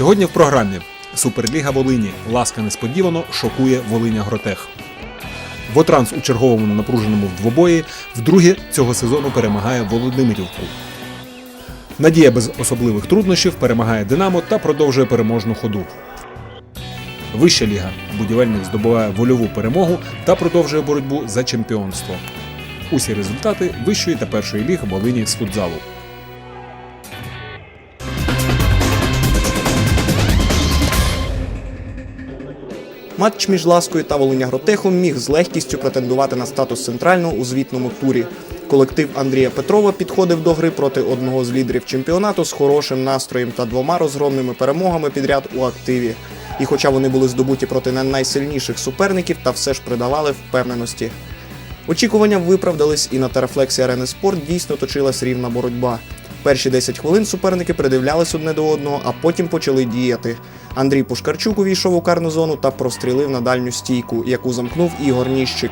Сьогодні в програмі Суперліга Волині Ласка несподівано шокує Волиня Гротех. Вотранс у черговому напруженому двобої вдруге цього сезону перемагає Володимирівку. Надія без особливих труднощів перемагає Динамо та продовжує переможну ходу. Вища ліга будівельник здобуває вольову перемогу та продовжує боротьбу за чемпіонство. Усі результати вищої та першої ліг Волині з футзалу. Матч між Ласкою та Волинягротехом міг з легкістю претендувати на статус центрального у звітному турі. Колектив Андрія Петрова підходив до гри проти одного з лідерів чемпіонату з хорошим настроєм та двома розгромними перемогами підряд у активі. І хоча вони були здобуті проти не найсильніших суперників, та все ж придавали впевненості. Очікування виправдались, і на терафлексі арени спорт дійсно точилась рівна боротьба. Перші 10 хвилин суперники придивлялись одне до одного, а потім почали діяти. Андрій Пушкарчук увійшов у карну зону та прострілив на дальню стійку, яку замкнув Ігор Ніщик.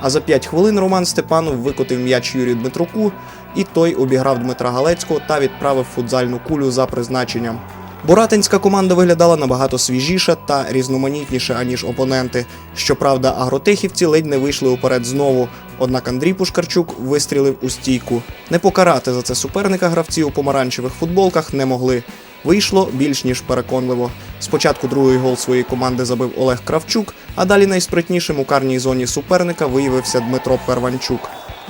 А за 5 хвилин Роман Степанов викотив м'яч Юрію Дмитруку, і той обіграв Дмитра Галецького та відправив футзальну кулю за призначенням. Боратинська команда виглядала набагато свіжіше та різноманітніше, аніж опоненти. Щоправда, агротехівці ледь не вийшли уперед знову. Однак Андрій Пушкарчук вистрілив у стійку. Не покарати за це суперника гравці у помаранчевих футболках не могли. Вийшло більш ніж переконливо. Спочатку другий гол своєї команди забив Олег Кравчук, а далі найспритнішим у карній зоні суперника виявився Дмитро Перванчук.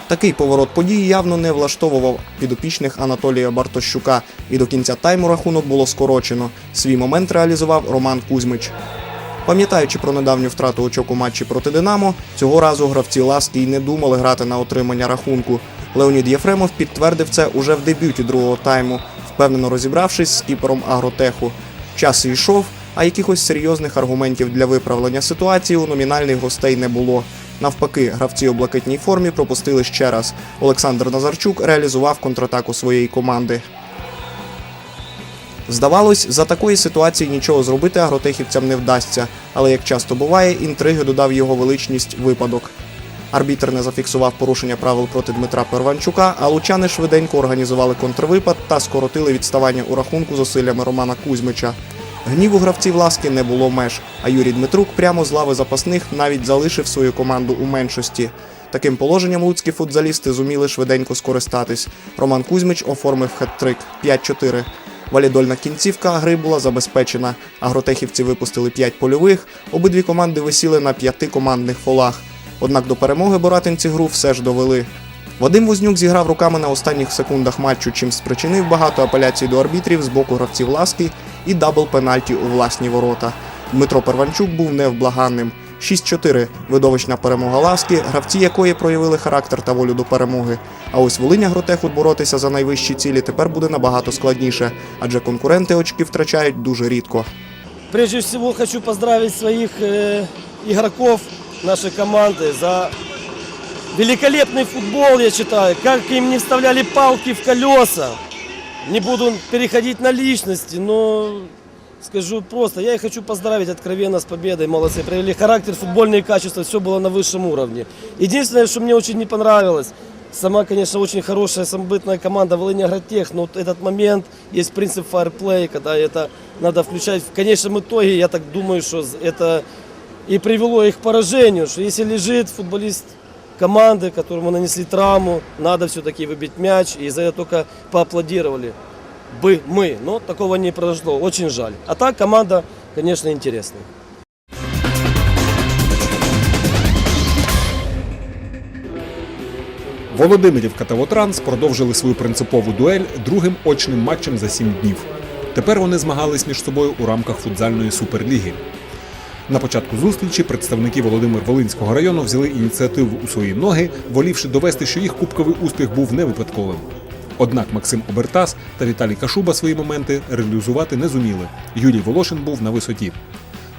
Такий поворот подій явно не влаштовував підопічних Анатолія Бартощука, і до кінця тайму рахунок було скорочено. Свій момент реалізував Роман Кузьмич. Пам'ятаючи про недавню втрату очок у матчі проти Динамо, цього разу гравці ласки й не думали грати на отримання рахунку. Леонід Єфремов підтвердив це уже в дебюті другого тайму, впевнено розібравшись з кіпером агротеху. Час йшов, а якихось серйозних аргументів для виправлення ситуації у номінальних гостей не було. Навпаки, гравці у блакитній формі пропустили ще раз. Олександр Назарчук реалізував контратаку своєї команди. Здавалось, за такої ситуації нічого зробити агротехівцям не вдасться, але як часто буває, інтриги додав його величність випадок. Арбітр не зафіксував порушення правил проти Дмитра Перванчука, а лучани швиденько організували контрвипад та скоротили відставання у рахунку зусиллями Романа Кузьмича. Гніву гравців ласки не було меж, а Юрій Дмитрук прямо з лави запасних навіть залишив свою команду у меншості. Таким положенням луцькі футзалісти зуміли швиденько скористатись. Роман Кузьмич оформив хет-трик 5-4. Валідольна кінцівка гри була забезпечена. Агротехівці випустили 5 польових, обидві команди висіли на п'яти командних фолах. Однак до перемоги боратинці гру все ж довели. Вадим Вознюк зіграв руками на останніх секундах матчу, чим спричинив багато апеляцій до арбітрів з боку гравців ласки і дабл пенальті у власні ворота. Дмитро Перванчук був невблаганним. 6-4 видовищна перемога ласки, гравці якої проявили характер та волю до перемоги. А ось Волиня Гротеху боротися за найвищі цілі тепер буде набагато складніше, адже конкуренти очки втрачають дуже рідко. Прежде всего хочу поздравить своих э, игроков нашей команды за великолепный футбол, я считаю. Как им не вставляли палки в колеса. Не буду переходить на личности, но скажу просто, я их хочу поздравить откровенно с победой. Молодцы, проявили характер, футбольные качества, все было на высшем уровне. Единственное, что мне очень не понравилось, Сама, конечно, очень хорошая самобытная команда Волыни Агротех, но вот этот момент, есть принцип фаерплей, когда это надо включать. В конечном итоге, я так думаю, что это и привело их к поражению, что если лежит футболист команды, которому нанесли травму, надо все-таки выбить мяч, и за это только поаплодировали бы мы, но такого не произошло, очень жаль. А так команда, конечно, интересная. Володимирівка та Вотранс продовжили свою принципову дуель другим очним матчем за сім днів. Тепер вони змагались між собою у рамках футзальної суперліги. На початку зустрічі представники Володимир Волинського району взяли ініціативу у свої ноги, волівши довести, що їх кубковий успіх був не випадковим. Однак Максим Обертас та Віталій Кашуба свої моменти реалізувати не зуміли. Юрій Волошин був на висоті.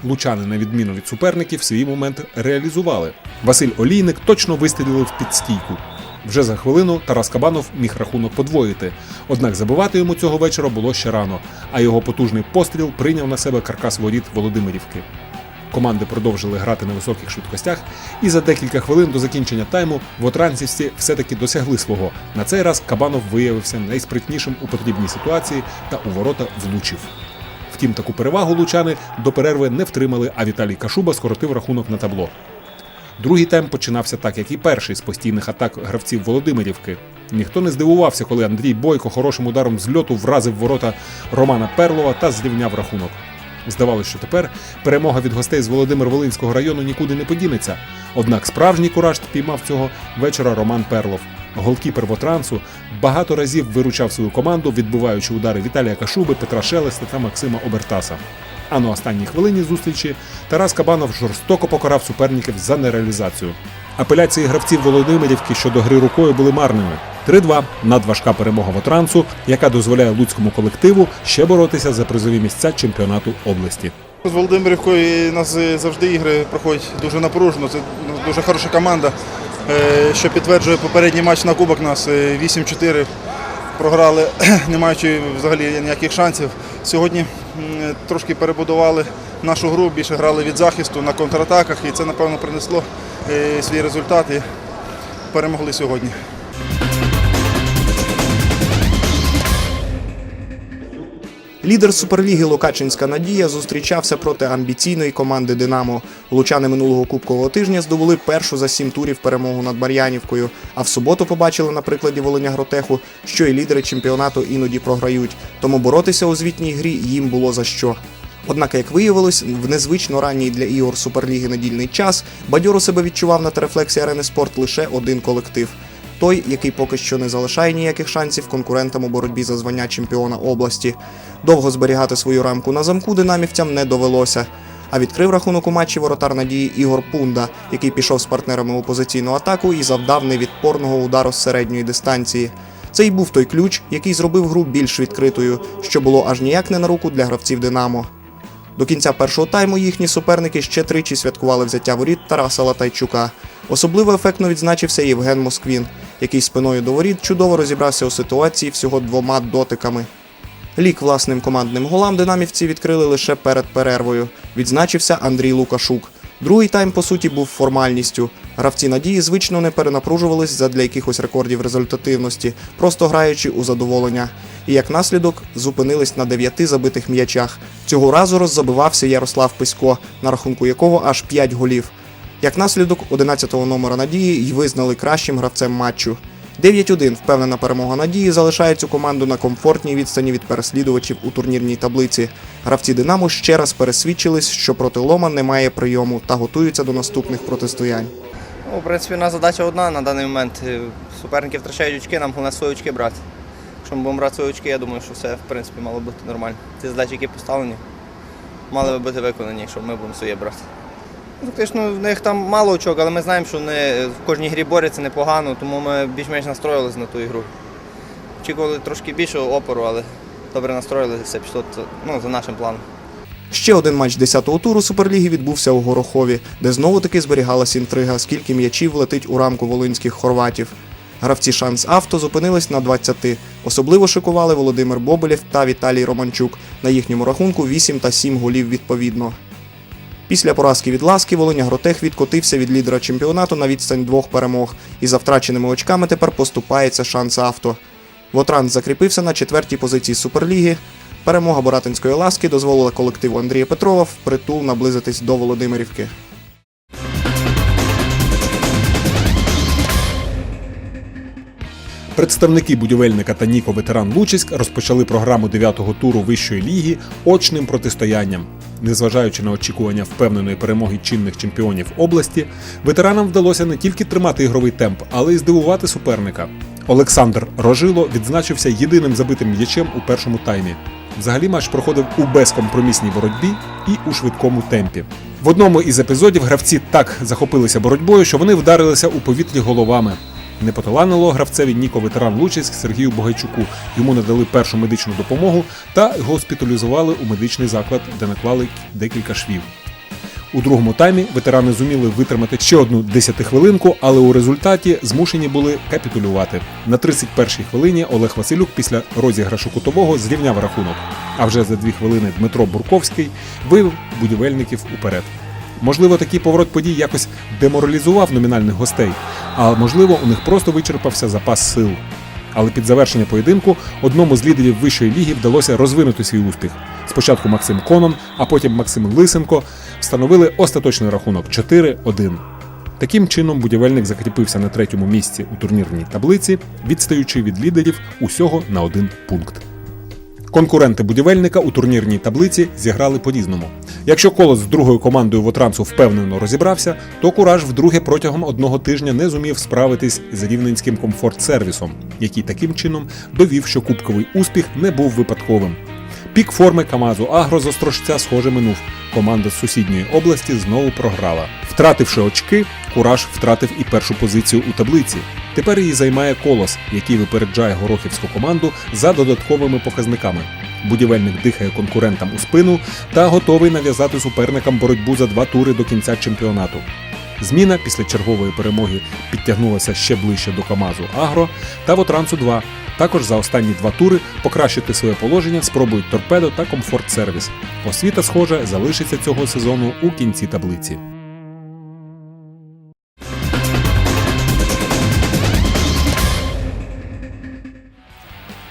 Лучани, на відміну від суперників, свій момент реалізували. Василь Олійник точно вистрілив під стійку. Вже за хвилину Тарас Кабанов міг рахунок подвоїти. Однак забивати йому цього вечора було ще рано, а його потужний постріл прийняв на себе каркас воріт Володимирівки. Команди продовжили грати на високих швидкостях, і за декілька хвилин до закінчення тайму вотранцівці все-таки досягли свого. На цей раз Кабанов виявився найспритнішим у потрібній ситуації та у ворота влучив. Втім, таку перевагу лучани до перерви не втримали, а Віталій Кашуба скоротив рахунок на табло. Другий тайм починався так, як і перший з постійних атак гравців Володимирівки. Ніхто не здивувався, коли Андрій Бойко хорошим ударом з льоту вразив ворота Романа Перлова та зрівняв рахунок. Здавалося, що тепер перемога від гостей з Володимир Волинського району нікуди не подінеться. Однак справжній кураж піймав цього вечора Роман Перлов. Голкіпер Вотрансу багато разів виручав свою команду, відбиваючи удари Віталія Кашуби, Петра Шелеста та Максима Обертаса. А на останній хвилині зустрічі Тарас Кабанов жорстоко покарав суперників за нереалізацію. Апеляції гравців Володимирівки щодо гри рукою були марними. 3-2 надважка перемога Вотрансу, яка дозволяє луцькому колективу ще боротися за призові місця чемпіонату області. З Володимирівкою у нас завжди ігри проходять дуже напружено. Це дуже хороша команда, що підтверджує попередній матч на кубок нас е, 8-4. Програли, не маючи взагалі ніяких шансів. Сьогодні трошки перебудували нашу гру, більше грали від захисту на контратаках, і це, напевно, принесло е, свій результат і перемогли сьогодні. Лідер Суперліги Локачинська Надія зустрічався проти амбіційної команди Динамо. Лучани минулого кубкового тижня здобули першу за сім турів перемогу над Бар'янівкою. А в суботу побачили на прикладі Волиня Гротеху, що і лідери чемпіонату іноді програють. Тому боротися у звітній грі їм було за що. Однак, як виявилось, в незвично ранній для ігор Суперліги недільний час бадьоро себе відчував на терефлексі арени спорт лише один колектив. Той, який поки що не залишає ніяких шансів конкурентам у боротьбі за звання чемпіона області. Довго зберігати свою рамку на замку динамівцям не довелося. А відкрив рахунок у матчі воротар надії Ігор Пунда, який пішов з партнерами у позиційну атаку і завдав невідпорного удару з середньої дистанції. Це й був той ключ, який зробив гру більш відкритою, що було аж ніяк не на руку для гравців Динамо. До кінця першого тайму їхні суперники ще тричі святкували взяття воріт Тараса Латайчука. Особливо ефектно відзначився Євген Москвін, який спиною до воріт чудово розібрався у ситуації всього двома дотиками. Лік власним командним голам динамівці відкрили лише перед перервою. Відзначився Андрій Лукашук. Другий тайм, по суті, був формальністю. Гравці надії звично не перенапружувались задля якихось рекордів результативності, просто граючи у задоволення. І як наслідок зупинились на дев'яти забитих м'ячах. Цього разу роззабивався Ярослав Писько, на рахунку якого аж 5 голів. Як наслідок 11-го номера надії й визнали кращим гравцем матчу. 9-1 впевнена перемога надії залишає цю команду на комфортній відстані від переслідувачів у турнірній таблиці. Гравці Динамо ще раз пересвідчились, що проти Лома немає прийому та готуються до наступних протистоянь. Ну, в принципі, у нас задача одна на даний момент. Е, Суперники втрачають очки, нам головне свої очки брати. Якщо ми будемо брати свої очки, я думаю, що все в принципі мало бути нормально. Ті задачі, які поставлені, мали би бути виконані, якщо ми будемо своє брати. Ну, Фактично, в них там мало очок, але ми знаємо, що вони в кожній грі борються непогано, тому ми більш-менш настроїлися на ту ігру. Очікували трошки більшого опору, але добре настроїлися, все пішло ну, за нашим планом. Ще один матч 10-го туру Суперліги відбувся у Горохові, де знову таки зберігалась інтрига, скільки м'ячів летить у рамку волинських хорватів. Гравці шанс авто зупинились на 20. Особливо шикували Володимир Бобелєв та Віталій Романчук. На їхньому рахунку 8 та 7 голів відповідно. Після поразки від ласки Волиня Гротех відкотився від лідера чемпіонату на відстань двох перемог і за втраченими очками тепер поступається шанс авто. Вотранс закріпився на четвертій позиції Суперліги. Перемога Боратинської ласки дозволила колективу Андрія Петрова впритул наблизитись до Володимирівки. Представники будівельника та Ніко ветеран Лучиськ розпочали програму 9-го туру вищої ліги очним протистоянням. Незважаючи на очікування впевненої перемоги чинних чемпіонів області, ветеранам вдалося не тільки тримати ігровий темп, але й здивувати суперника. Олександр Рожило відзначився єдиним забитим м'ячем у першому таймі. Взагалі матч проходив у безкомпромісній боротьбі і у швидкому темпі. В одному із епізодів гравці так захопилися боротьбою, що вони вдарилися у повітрі головами. Не поталанило гравцеві Ніко ветеран Лучиськ Сергію Богайчуку. Йому надали першу медичну допомогу та госпіталізували у медичний заклад, де наклали декілька швів. У другому таймі ветерани зуміли витримати ще одну десятихвилинку, але у результаті змушені були капітулювати. На 31-й хвилині Олег Василюк після розіграшу кутового зрівняв рахунок. А вже за дві хвилини Дмитро Бурковський вивів будівельників уперед. Можливо, такий поворот подій якось деморалізував номінальних гостей, а можливо, у них просто вичерпався запас сил. Але під завершення поєдинку одному з лідерів вищої ліги вдалося розвинути свій успіх. Спочатку Максим Конон, а потім Максим Лисенко встановили остаточний рахунок 4-1. Таким чином будівельник закріпився на третьому місці у турнірній таблиці, відстаючи від лідерів усього на один пункт. Конкуренти будівельника у турнірній таблиці зіграли по-різному. Якщо колос з другою командою Вотрансу впевнено розібрався, то кураж вдруге протягом одного тижня не зумів справитись з рівненським комфорт-сервісом, який таким чином довів, що кубковий успіх не був випадковим. Пік форми Камазу Агро з Острожця схоже минув. Команда з сусідньої області знову програла. Втративши очки, Кураж втратив і першу позицію у таблиці. Тепер її займає колос, який випереджає горохівську команду за додатковими показниками. Будівельник дихає конкурентам у спину та готовий нав'язати суперникам боротьбу за два тури до кінця чемпіонату. Зміна після чергової перемоги підтягнулася ще ближче до Камазу Агро та Вотрансу 2. Також за останні два тури покращити своє положення спробують торпедо та комфорт сервіс. Освіта, схоже, залишиться цього сезону у кінці таблиці.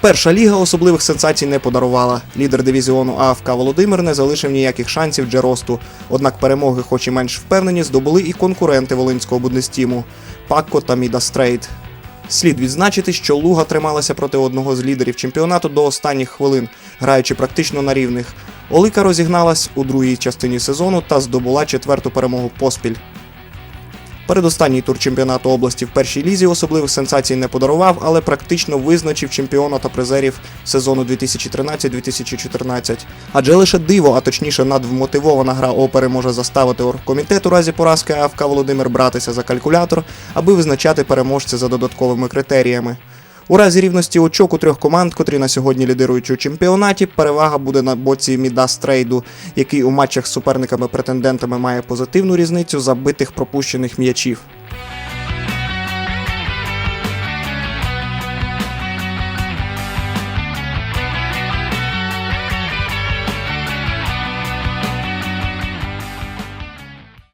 Перша ліга особливих сенсацій не подарувала. Лідер дивізіону АФК Володимир не залишив ніяких шансів Джеросту. Однак перемоги, хоч і менш впевнені, здобули і конкуренти волинського буднестіму Пакко та Міда Стрейт. Слід відзначити, що Луга трималася проти одного з лідерів чемпіонату до останніх хвилин, граючи практично на рівних. Олика розігналась у другій частині сезону та здобула четверту перемогу поспіль. Передостанній тур чемпіонату області в першій лізі особливих сенсацій не подарував, але практично визначив чемпіона та призерів сезону 2013-2014. Адже лише диво, а точніше надвмотивована гра опери може заставити оргкомітет у разі поразки АФК Володимир братися за калькулятор, аби визначати переможця за додатковими критеріями. У разі рівності очок у трьох команд, котрі на сьогодні лідирують у чемпіонаті, перевага буде на боці Мідас Трейду, який у матчах з суперниками-претендентами має позитивну різницю забитих пропущених м'ячів.